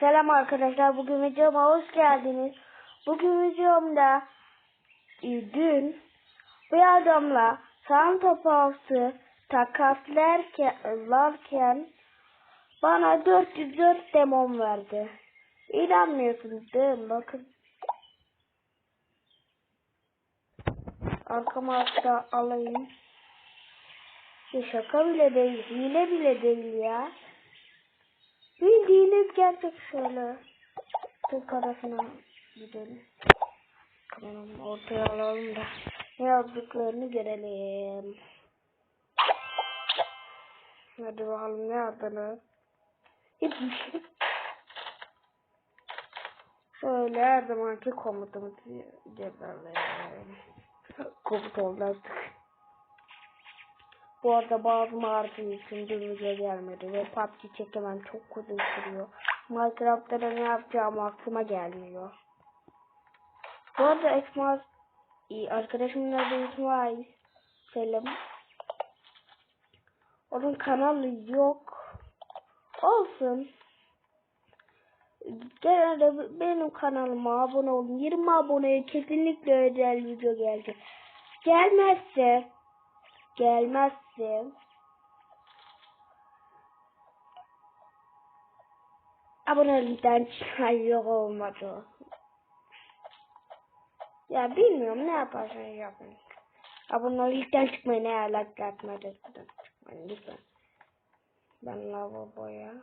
Selam arkadaşlar. Bugün videoma hoş geldiniz. Bugün videomda e, dün bir adamla Santa Claus'u takaslarken bana 404 demon verdi. İnanmıyorsunuz değil mi? Bakın. Arkama hatta alayım. Şaka bile değil. Hile bile değil ya. Bildiğiniz gerçek şöyle. Kız tarafına gidelim. Kameramı ortaya alalım da yazdıklarını görelim. Hadi bakalım ne yazdılar. Hiçbir şey. Şöyle her zamanki komutumuzu cezalayalım. Komut oldu artık. Bu arada bazı mağarası için bir video gelmedi ve PUBG çekemem çok uzun sürüyor. Minecraft'ta da ne yapacağım aklıma gelmiyor. Bu arada Esma arkadaşımın adı İsmail Selim. Onun kanalı yok. Olsun. Genelde benim kanalıma abone olun. 20 aboneye kesinlikle özel video gelecek. Gelmezse gelmezse abonelikten çıkıyor olmadı. Ya bilmiyorum ne yaparsanız yapın. Abonelikten çıkmayın ne alaka atmadan çıkmayın lütfen. Ben lavaboya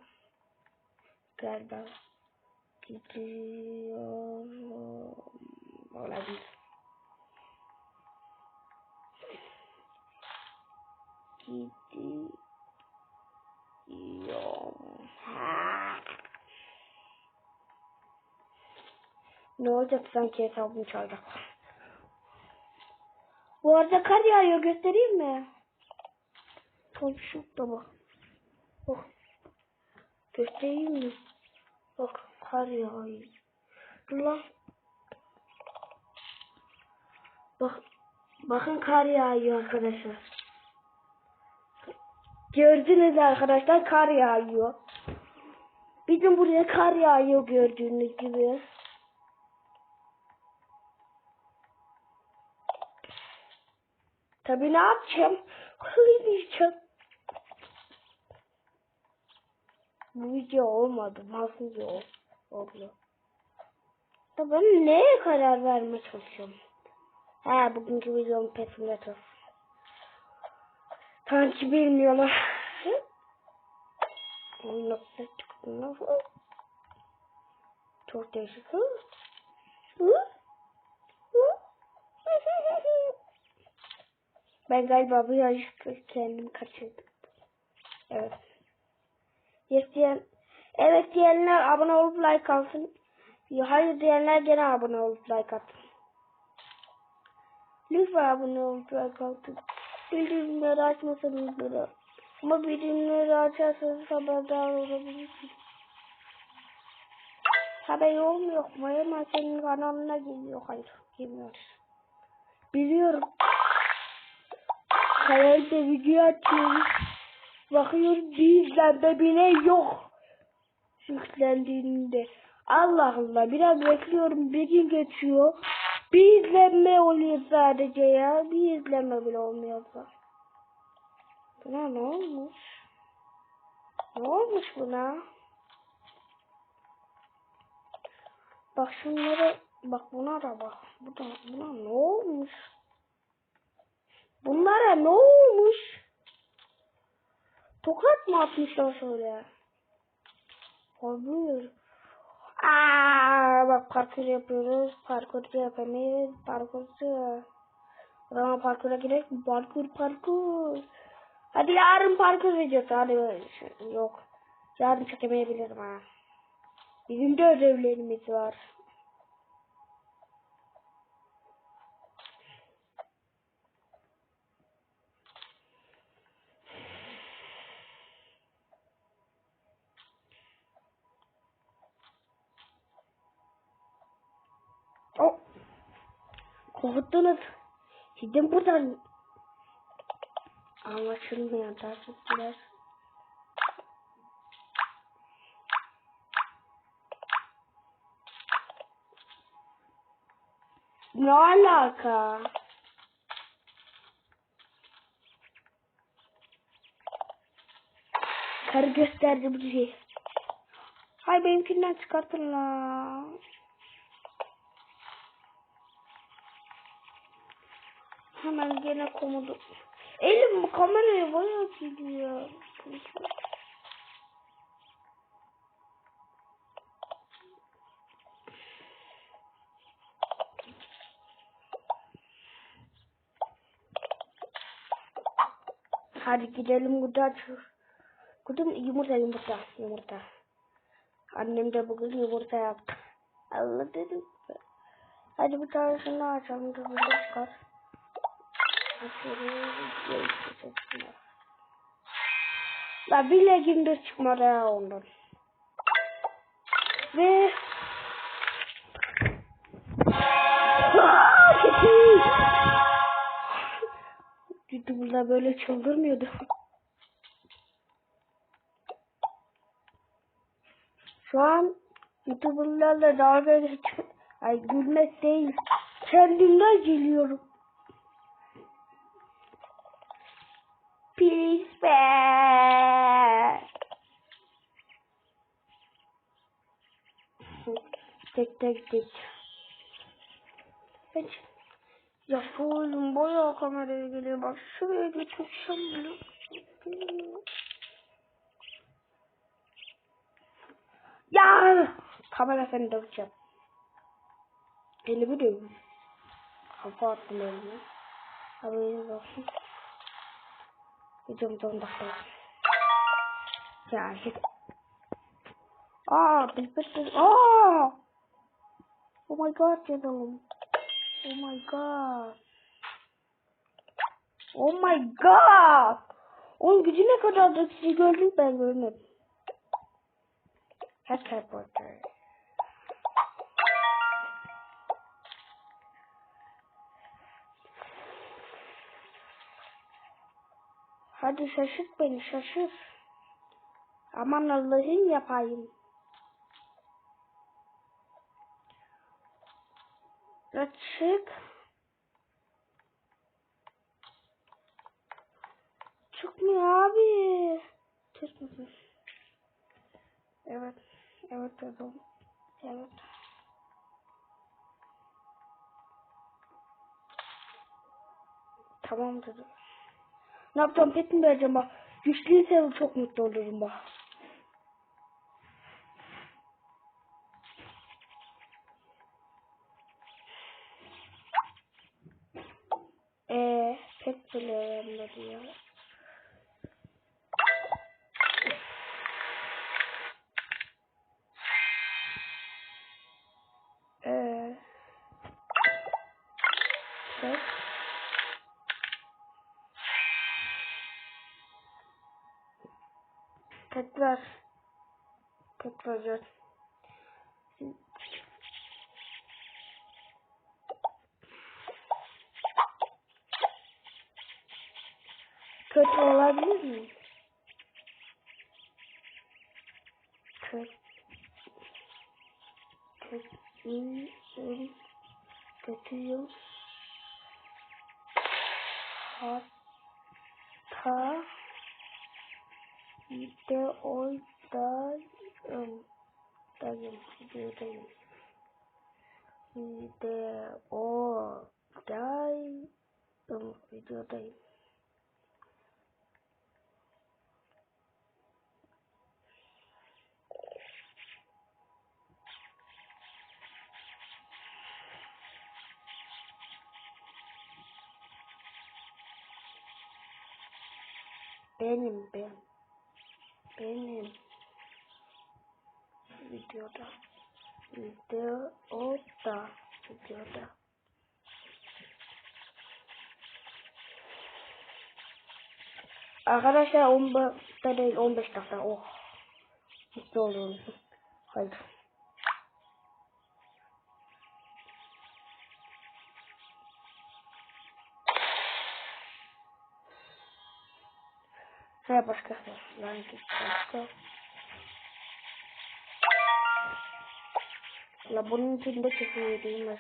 galiba gidiyorum. Olabilir. Gidiyorum. Ha. Ne olacak sanki hesabımı çalacak. Bu arada kar yağıyor göstereyim mi? Tam şurada bak. Bak. Göstereyim mi? Bak kar yağıyor. Dur lan. Bak. Bakın kar yağıyor arkadaşlar. Gördünüz arkadaşlar kar yağıyor. Bizim buraya kar yağıyor gördüğünüz gibi. Tabii ne yapacağım? Hırlayacağım. Bu video olmadı. Nasıl video oldu? Da ben neye karar vermeye çalışıyorum? Ha bugünkü videom pesimetre. Sanki bilmiyorlar. Nokta çıktı. Çok değişik. Ben galiba bu yarışta kendim kaçırdım. Evet. Yes diyen, evet diyenler abone olup like alsın. Hayır diyenler gene abone olup like atın. Lütfen abone olup like atın. Bildirimleri açmasanız bile. Ama bildirimleri açarsanız haberdar olabilirsiniz. Haber olmuyor mu? Hemen senin kanalına geliyor. Hayır, girmiyor. Biliyorum. Kanalda video açıyoruz. Bakıyorum bir izlenme yok. Yüklendiğinde. Allah Allah biraz bekliyorum bir gün geçiyor. Bir izlenme oluyor sadece ya. Bir izlenme bile olmuyor. Buna ne olmuş? Ne olmuş buna? Bak şunlara bak buna da bak. Bu da buna ne olmuş? Bunlara ne olmuş? Tokat mı atmışlar şöyle? Olmuyor. Aa, bak parkur yapıyoruz. Parkurcu yapamayız. Parkurcu. O zaman parkura girelim. Parkur parkur. Hadi yarın parkur videosu. Hadi yok. Yarın çekemeyebilirim ha. Bizim de ödevlerimiz var. Korkuttunuz. Gidin buradan. Ama açılmıyor. Ders ettiler. Ne alaka? Karı gösterdi bir şey. Hay benimkinden çıkartın la. Hemen gene komodu. Elim bu kameraya bayağı gidiyor. Hadi gidelim burada. Kudum yumurta yumurta yumurta. Annem de bugün yumurta yaptı. Allah dedim. Hadi bir tanesini açalım. Burada çıkar. La bile gündüz çıkmadı ya ondan. Ve YouTube'da böyle çıldırmıyordu. Şu an YouTuber'larla dalga geçiyor. Ay gülmek değil. Kendimden geliyorum. Tek tek. Evet. Ya şu oyun bayağı kameraya geliyor. Bak şuraya götürsem bunu. Ya! Kamera seni döveceğim. Elimi dövün. Kafa attım elime. Haberiniz olsun. Videom 10 dakika. Ya hit. Aa, bilbet. Aa! Oh my god canım. Oh my god. Oh my god. Onun gücü ne kadardı sizi gördüm ben görmedim. Hack reporter. Hadi şaşırt beni şaşırt. Aman Allah'ın yapayım. Ya çık. Çıkmıyor abi. Çıkmıyor. Evet. Evet dedim. Evet. Tamam dedim. Ne yapacağım pet mi vereceğim bak. Güçlüyse çok mutlu olurum bak. Bile vermedi ya. Eee pet. Tekrar. Tekrar. Kötü olabilir mi? Kötü. Kötü. Kötü. Kötüyüm. Hatta videodayım. Dayım. Videodayım. Videodayım. Videodayım. Benim ben. Benim. Videoda. Videoda. Videoda. Arkadaşlar 15 dakika değil 15 dakika. Oh. Mutlu oluyorum. Hayır. Şuraya başka lan git başka. La bunun içinde kesin yediğimiz.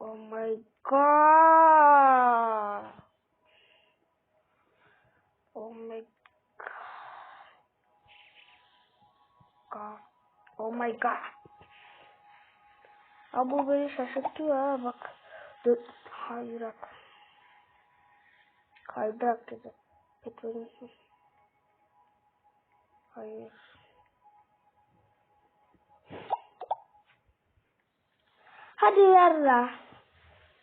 Oh my god. Oh my god. Oh my god. Abi bu beni şaşırtıyor ha bak. Dur. Hayrak. Kaydırak dedi. Petrolün sus. Hayır. Hadi yarra.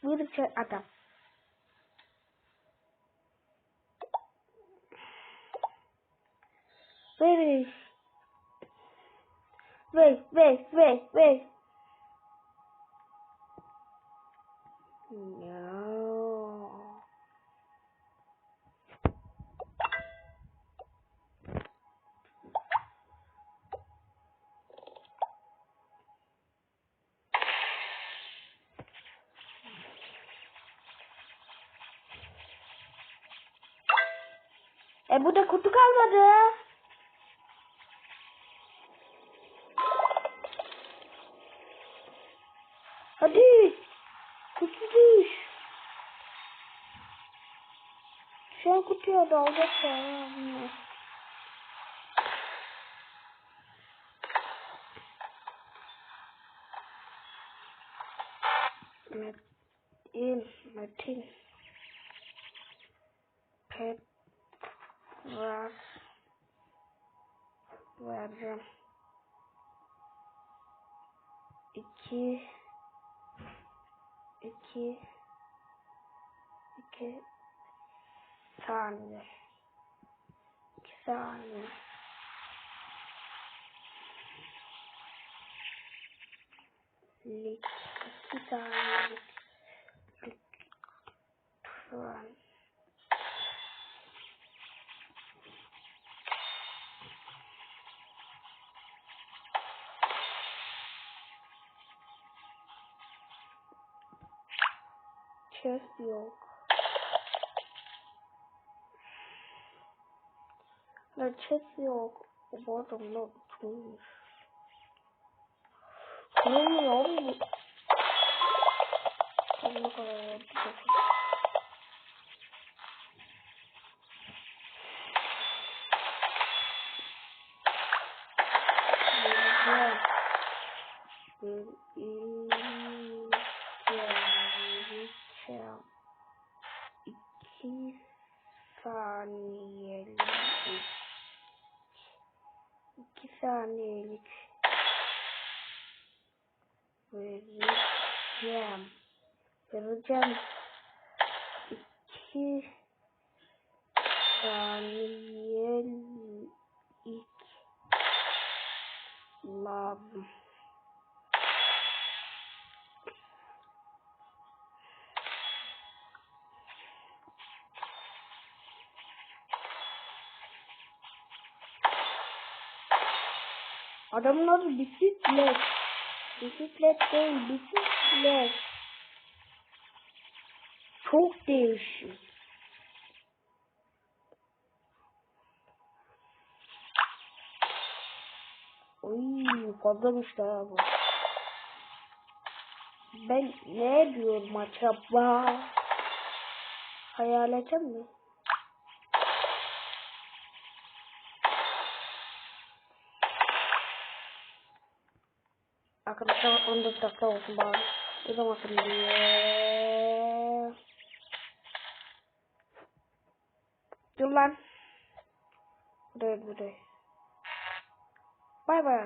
Bir şey adam. Ver. Ver, ver, ver, ver. E burada kutu kalmadı. Hadi. Kutu düş. Şu an kutuya dalacak ya. Metin, Metin. Pet var. Vereceğim. İki. İki. İki saniye. İki saniye. Lik. İki saniye. Lütfen. Chest yok. Ne chest yok. Uçmuş. Ne oluyor abi bu? Kadar Güzel. İki saniyelik iki saniyelik vereceğim. Vereceğim. İki saniyelik lazım Adamın adı bisiklet. Bisiklet değil, bisiklet. Çok değişik. Oy fazlamış daha bu. Ben ne diyorum acaba? Hayaletim mi? Arkadaşlar 14 dakika olsun bari. Uzamasın diye. Dur lan. Buraya buraya. Bay bay.